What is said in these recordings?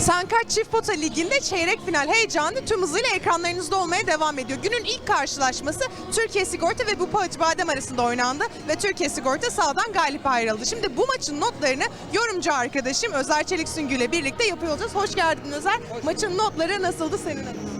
Sankar Çift Pota Ligi'nde çeyrek final heyecanı tüm hızıyla ekranlarınızda olmaya devam ediyor. Günün ilk karşılaşması Türkiye Sigorta ve Bupa Acıbadem arasında oynandı ve Türkiye Sigorta sağdan galip ayrıldı. Şimdi bu maçın notlarını yorumcu arkadaşım Özer Çelik ile birlikte yapıyor olacağız. Hoş geldin Özer. Maçın notları nasıldı senin adına?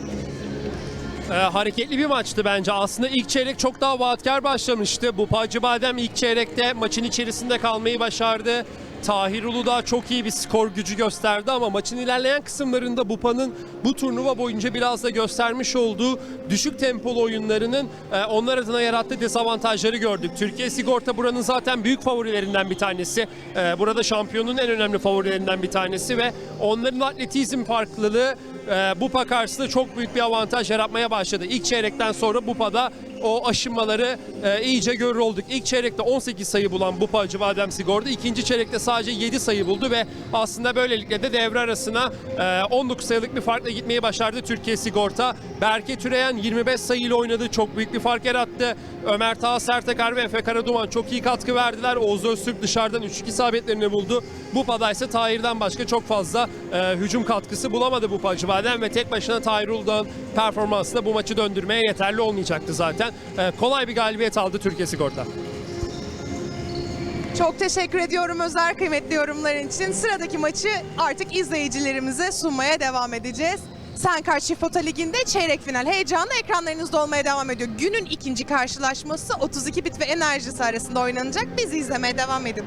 Ee, hareketli bir maçtı bence. Aslında ilk çeyrek çok daha vaatkar başlamıştı. Bu Pacı Badem ilk çeyrekte maçın içerisinde kalmayı başardı. Tahir Uludağ çok iyi bir skor gücü gösterdi ama maçın ilerleyen kısımlarında Bupa'nın bu turnuva boyunca biraz da göstermiş olduğu düşük tempolu oyunlarının e, onlar adına yarattığı dezavantajları gördük. Türkiye Sigorta buranın zaten büyük favorilerinden bir tanesi. E, burada şampiyonun en önemli favorilerinden bir tanesi ve onların atletizm farklılığı e, Bupa karşısında çok büyük bir avantaj yaratmaya başladı. İlk çeyrekten sonra Bupa'da o aşınmaları iyice görür olduk. İlk çeyrekte 18 sayı bulan Bupa Acıbadem Sigorta ikinci çeyrekte sadece 7 sayı buldu ve aslında böylelikle de devre arasına e, 19 sayılık bir farkla gitmeyi başardı Türkiye Sigorta. Berke Türeyen 25 sayıyla oynadı. Çok büyük bir fark yarattı. Ömer Taha Sertekar ve Efe Karaduman çok iyi katkı verdiler. Oğuz Öztürk dışarıdan 3-2 isabetlerini buldu. Bupa'da ise Tahir'den başka çok fazla e, hücum katkısı bulamadı Bupa Acıbadem ve tek başına Tahir Uludağ'ın performansı da bu maçı döndürmeye yeterli olmayacaktı zaten. E, kolay bir galibiyet aldı Türkiye Sigorta. Çok teşekkür ediyorum Özer kıymetli yorumların için. Sıradaki maçı artık izleyicilerimize sunmaya devam edeceğiz. Sankar Çift Pota Ligi'nde çeyrek final heyecanı ekranlarınızda olmaya devam ediyor. Günün ikinci karşılaşması 32 bit ve enerjisi arasında oynanacak. Bizi izlemeye devam edin.